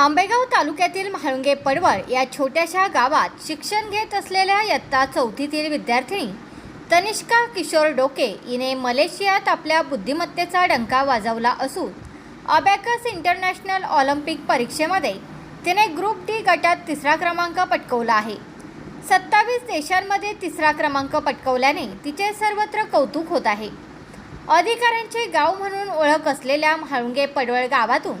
आंबेगाव तालुक्यातील म्हाळुंगे पडवळ या छोट्याशा गावात शिक्षण घेत असलेल्या इयत्ता चौथीतील विद्यार्थिनी तनिष्का किशोर डोके हिने मलेशियात आपल्या बुद्धिमत्तेचा डंका वाजवला असून अबॅकस इंटरनॅशनल ऑलिम्पिक परीक्षेमध्ये तिने ग्रुप डी गटात तिसरा क्रमांक पटकवला आहे. सत्तावीस देशांमध्ये तिसरा क्रमांक पटकवल्याने तिचे सर्वत्र कौतुक होत आहे. अधिकाऱ्यांचे गाव म्हणून ओळख असलेल्या म्हाळुंगे पडवळ गावातून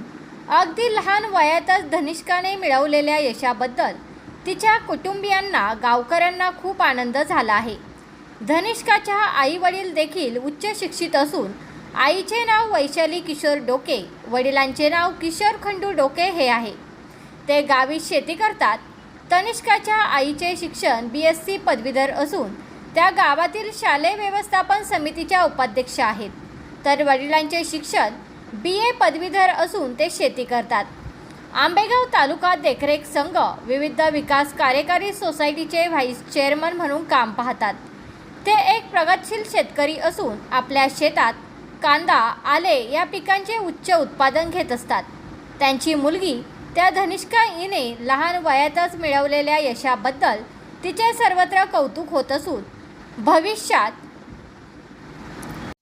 अगदी लहान वयातच धनिष्काने मिळवलेल्या यशाबद्दल तिच्या कुटुंबियांना गावकऱ्यांना खूप आनंद झाला आहे. धनिष्काच्या आईवडील देखील उच्च शिक्षित असून आईचे नाव वैशाली किशोर डोके वडिलांचे नाव किशोर खंडू डोके हे आहे. ते गावी शेती करतात. तनिष्काच्या आईचे शिक्षण बी एस सी पदवीधर असून त्या गावातील शालेय व्यवस्थापन समितीच्या उपाध्यक्ष आहेत. तर वडिलांचे शिक्षण बी ए पदवीधर असून ते शेती करतात. आंबेगाव तालुका देखरेख संघ विविध विकास कार्यकारी सोसायटीचे व्हाईस चेअरमन म्हणून काम पाहतात. ते एक प्रगतशील शेतकरी असून आपल्या शेतात कांदा आले या पिकांचे उच्च उत्पादन घेत असतात. त्यांची मुलगी त्या धनिष्का हिने लहान वयातच मिळवलेल्या यशाबद्दल तिचे सर्वत्र कौतुक होत असून भविष्यात